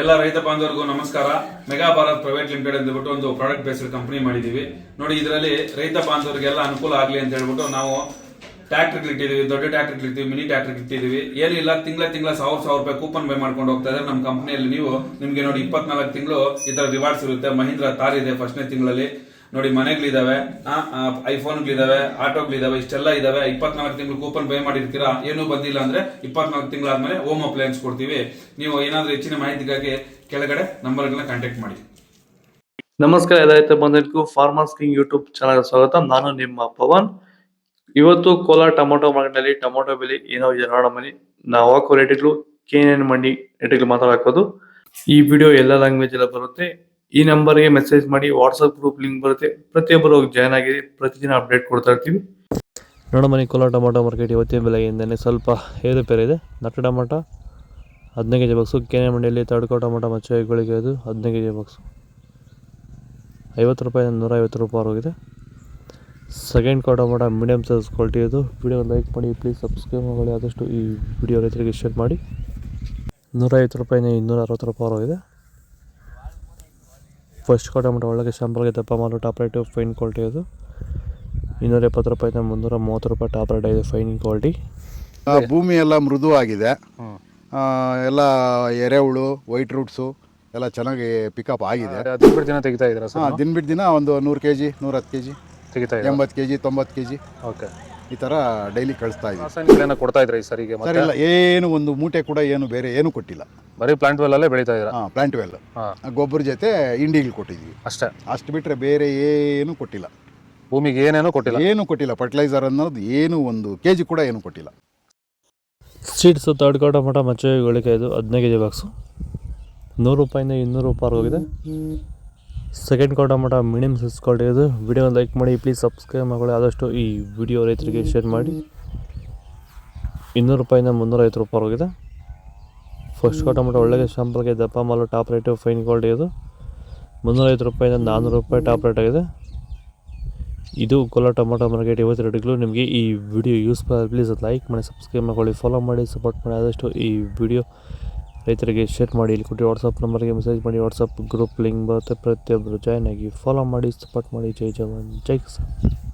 ಎಲ್ಲ ರೈತ ಬಾಂಧವರಿಗೂ ನಮಸ್ಕಾರ. ಮೆಗಾ ಭಾರತ್ ಪ್ರೈವೇಟ್ ಲಿಮಿಟೆಡ್ ಅಂದ್ಬಿಟ್ಟು ಒಂದು ಪ್ರಾಡಕ್ಟ್ ಬೇಸ್ಡ್ ಕಂಪನಿ ಮಾಡಿದೀವಿ. ನೋಡಿ, ಇದರಲ್ಲಿ ರೈತ ಬಾಂಧವರಿಗೆಲ್ಲ ಅನುಕೂಲ ಆಗಲಿ ಅಂತ ಹೇಳ್ಬಿಟ್ಟು ನಾವು ಟ್ಯಾಕ್ಟರ್ ಇಟ್ಟಿದೀವಿ, ದೊಡ್ಡ ಟ್ಯಾಕ್ಟರ್ ಇಟ್ಟಿದ್ದೀವಿ ಮಿನಿ ಟ್ಯಾಕ್ಟರ್ ಇಟ್ಟಿದ್ದೀವಿ ಏನಿಲ್ಲ ತಿಂಗಳ ತಿಂಗಳ ಸಾವಿರ ಸಾವಿರ ರೂಪಾಯಿ ಕೂಪನ್ ಬೈ ಮಾಡ್ಕೊಂಡು ಹೋಗ್ತಾ ಇದ್ರೆ ನಮ್ಮ ಕಂಪನಿಯಲ್ಲಿ ನೀವು. ನಿಮಗೆ ನೋಡಿ, ಇಪ್ಪತ್ನಾಲ್ಕು ತಿಂಗಳು ಈ ತರ ರಿವಾರ್ಡ್ಸ್ ಇರುತ್ತೆ. ಮಹೀಂದ್ರ ತಾರ್ ಇದೆ ಫಸ್ಟ್ನೇ ತಿಂಗಳಲ್ಲಿ. ನೋಡಿ, ಮನೆಗಳಿದಾವೆ ಐಫೋನ್ಗಳಿದಾವೆ ಆಟೋಗಳಿದಾವೆ, ಇಷ್ಟೆಲ್ಲ ಇದಾವೆ. ಇಪ್ಪತ್ನಾಲ್ಕು ತಿಂಗಳು ಕೂಪನ್ ಬೈ ಮಾಡಿರ್ತೀರಾ? ಏನೂ ಬಂದಿಲ್ಲ ಅಂದ್ರೆ ಇಪ್ಪತ್ನಾಲ್ಕು ತಿಂಗಳಾದ್ಮೇಲೆ ಹೋಮ್ ಅಪ್ಲಯನ್ಸ್ ಕೊಡ್ತೀವಿ. ನೀವು ಏನಾದ್ರೂ ಹೆಚ್ಚಿನ ಮಾಹಿತಿಗಾಗಿ ಕೆಳಗಡೆ ನಂಬರ್ಗಳನ್ನ ಕಾಂಟ್ಯಾಕ್ಟ್ ಮಾಡಿ. ನಮಸ್ಕಾರ ರೈತ ಬಂಧುಗಳಿಗೂ ಫಾರ್ಮರ್ಸ್ ಕಿಂಗ್ ಯೂಟ್ಯೂಬ್ ಚಾನಲ್ ಸ್ವಾಗತ. ನಾನು ನಿಮ್ಮ ಪವನ್. ಇವತ್ತು ಕೋಲಾರ ಟೊಮೊಟೊ ಮಾರ್ಕೆಟ್ನಲ್ಲಿ ಟೊಮೊಟೊ ಬೆಲೆ ಏನೋ ಇದೆ ಮನಿ ನಾವು ಹಾಕೋ ರೇಟ್ಗಳು, ಕೆ ಮಂಡಿ ರೇಟ್ಗಳು ಮಾತ್ರ ಹಾಕೋದು. ಈ ವಿಡಿಯೋ ಎಲ್ಲ ಲ್ಯಾಂಗ್ವೇಜ್ ಎಲ್ಲ ಬರುತ್ತೆ. ಈ ನಂಬರ್ಗೆ ಮೆಸೇಜ್ ಮಾಡಿ ವಾಟ್ಸಪ್ ಗ್ರೂಪ್ ಲಿಂಕ್ ಬರುತ್ತೆ. ಪ್ರತಿಯೊಬ್ಬರು ಹೋಗಿ ಜಾಯ್ನ್ ಆಗಿ ಪ್ರತಿದಿನ ಅಪ್ಡೇಟ್ ಕೊಡ್ತಾ ಇರ್ತೀವಿ. ನೋಡೋ ಮನೆ ಕೋಲಾರ ಟೊಮೊಟೊ ಮಾರ್ಕೆಟ್ ಇವತ್ತಿನ ಬೆಲೆಯಿಂದನೇ ಸ್ವಲ್ಪ ಏರುಪೇರು ಇದೆ. ನಟ್ಟು ಟೊಮೊಟೊ, ಹದಿನೈದು ಕೆ ಜಿ ಬಾಕ್ಸು ಕೆನೆ ಮಂಡಿಯಲ್ಲಿ ತಡ್ಕೋ ಟೊಮೊಟೊ ಮಚ್ಚಗಳಿಗೆ ಅದು ಹದಿನೈದು ಕೆ ಜಿ ಬಾಕ್ಸು ಐವತ್ತು ರೂಪಾಯಿ ನೂರ ಐವತ್ತು ರೂಪಾಯಿ ಹೋಗಿದೆ ಸೆಕೆಂಡ್ ಕೋ ಮಾಡ ಮೀಡಿಯಮ್ ಸೈಜ್ ಕ್ವಾಲಿಟಿ ಇದು ವಿಡಿಯೋ ಲೈಕ್ ಮಾಡಿ ಪ್ಲೀಸ್ ಸಬ್ಸ್ಕ್ರೈಬ್ ಮಾಡಿ ಆದಷ್ಟು ಈ ವಿಡಿಯೋ ರೈತರಿಗೆ ಶೇರ್ ಮಾಡಿ. ನೂರೈವತ್ತು ರೂಪಾಯಿಂದ ಇನ್ನೂರ ಅರವತ್ತು ರೂಪಾಯಿ ಹೋಗಿದೆ ಫಸ್ಟ್ ಕ್ವಾರ್ಟರ್ ಮಟ್ಟ ಒಳಗೆ ಶಾಂಪಲ್ಗೆ ದಪ್ಪ ಮಾಲು ಟಾಪ್ ರೇಟು ಫೈನ್ ಕ್ವಾಲಿಟಿ ಅದು. ಇನ್ನೂರ ಎಪ್ಪತ್ತು ರೂಪಾಯಿಂದ ಮುನ್ನೂರ ಮೂವತ್ತು ರೂಪಾಯಿ ಟಾಪ್ ರೇಟ್ ಇದೆ ಫೈನ್ ಕ್ವಾಲಿಟಿ. ಆ, ಭೂಮಿ ಎಲ್ಲ ಮೃದುವಾಗಿದೆ. ಆ, ಎಲ್ಲ ಎರೆಹುಳು ವೈಟ್ ರೂಟ್ಸು ಎಲ್ಲ ಚೆನ್ನಾಗಿ ಪಿಕಪ್ ಆಗಿದೆ. ದಿನ ತೆಗಿತಾ ಇದ್ದೀರಾ ದಿನ ಬಿಟ್ಟು ದಿನ ಒಂದು ನೂರು ಕೆ ಜಿ ನೂರ ಹತ್ತು ಕೆ ಜಿ ತೆಗಿತಾ ಇದ್ದೀರಾ? ಎಂಬತ್ತು ಕೆ ಜಿ ತೊಂಬತ್ತು ಕೆ ಜಿ ಓಕೆ. ಈ ಥರ ಡೈಲಿ ಕಳಿಸ್ತಾ ಇದ್ದೀವಿ. ರಾಸಾಯನಿಕಗಳನ್ನ ಕೊಡ್ತಾ ಇದ್ರಿ ಸರ್ ಈಗ ಸರ್ ಮತ್ತೆ? ಇಲ್ಲ ಏನು ಒಂದು ಮೂಟೆ ಕೂಡ ಏನು ಬೇರೆ ಏನು ಕೊಟ್ಟಿಲ್ಲ. ಬರೀ ಪ್ಲಾಂಟ್ ವೆಲ್ ಅಲ್ಲೇ ಬೆಳೀತಾ ಇದ್ದೀರಾ? ಹಾಂ ಪ್ಲಾಂಟ್ ವೆಲ್ ಹಾಂ. ಗೊಬ್ಬರ ಜೊತೆ ಇಂಡಿಗಳು ಕೊಟ್ಟಿದ್ವಿ ಅಷ್ಟೇ. ಅಷ್ಟು ಬಿಟ್ಟರೆ ಬೇರೆ ಏನು ಕೊಟ್ಟಿಲ್ಲ. ಭೂಮಿಗೆ ಏನೇನೋ ಕೊಟ್ಟಿಲ್ಲ? ಏನು ಕೊಟ್ಟಿಲ್ಲ. ಫರ್ಟಿಲೈಸರ್ ಅನ್ನೋದು ಏನು ಒಂದು ಕೆ ಜಿ ಕೂಡ ಏನು ಕೊಟ್ಟಿಲ್ಲ. ಸೀಡ್ಸು ಮಠ ಮಚ್ಚೆ ಗಳಿಕೆ ಇದು ಹದಿನೈದು ಕೆ ಜಿ ಬಾಕ್ಸು ನೂರು ರೂಪಾಯಿಂದ ಇನ್ನೂರು ರೂಪಾಯಿ ಹೋಗಿದೆ. ಸೆಕೆಂಡ್ ಕ್ವಾರ್ಟರ್ ಮಟ್ಟ ಕ್ವಾಲಿಟಿ ಇದು. ವಿಡಿಯೋ ಲೈಕ್ ಮಾಡಿ ಪ್ಲೀಸ್ ಸಬ್ಸ್ಕ್ರೈಬ್ ಮಾಡಿ ಆದಷ್ಟು ಈ ವಿಡಿಯೋ ರೈತರಿಗೆ ಶೇರ್ ಮಾಡಿ. ಇನ್ನೂರು ರೂಪಾಯಿಂದ ಮುನ್ನೂರೈವತ್ತು ರೂಪಾಯಿ ಹೋಗಿದೆ ಫಸ್ಟ್ ಕ್ವಾರ್ಟರ್ ಮಟ್ಟ ಒಳ್ಳೆಗೆ ಶಾಂಪಲ್ಗೆ ದಪ್ಪ ಮಾಲು ಟಾಪ್ ರೇಟು ಫೈನ್ ಕ್ವಾಲಿಟಿ ಇದು. ಮುನ್ನೂರೈವತ್ತು ರೂಪಾಯಿಂದ ನಾನ್ನೂರು ರೂಪಾಯಿ ಟಾಪ್ ರೇಟ್ ಆಗಿದೆ. ಇದು ಕೋಲಾರ ಟೊಮೊಟೊ ಮಾರ್ಕೆಟ್ ಇವತ್ತು ರೇಟ್ಗಳು. ನಿಮಗೆ ಈ ವಿಡಿಯೋ ಯೂಸ್ಫುಲ್ ಪ್ಲೀಸ್ ಲೈಕ್ ಮಾಡಿ ಸಬ್ಸ್ಕ್ರೈಬ್ ಮಾಡ್ಕೊಳ್ಳಿ. ಫಾಲೋ ಮಾಡಿ ಸಪೋರ್ಟ್ ಮಾಡಿ. ಆದಷ್ಟು ಈ ವಿಡಿಯೋ ರೈತರಿಗೆ ಶೇರ್ ಮಾಡಿ, ಇಲ್ಲಿ ಕೊಟ್ಟು ವಾಟ್ಸಪ್ ನಂಬರ್ಗೆ ಮೆಸೇಜ್ ಮಾಡಿ ವಾಟ್ಸಪ್ ಗ್ರೂಪ್ ಲಿಂಕ್ ಬರುತ್ತೆ. ಪ್ರತಿಯೊಬ್ಬರು ಜಾಯ್ನ್ ಆಗಿ ಫಾಲೋ ಮಾಡಿ ಸಪೋರ್ಟ್ ಮಾಡಿ. ಜೈ ಜವಾನ್, ಜೈ ಕಿಸಾನ್.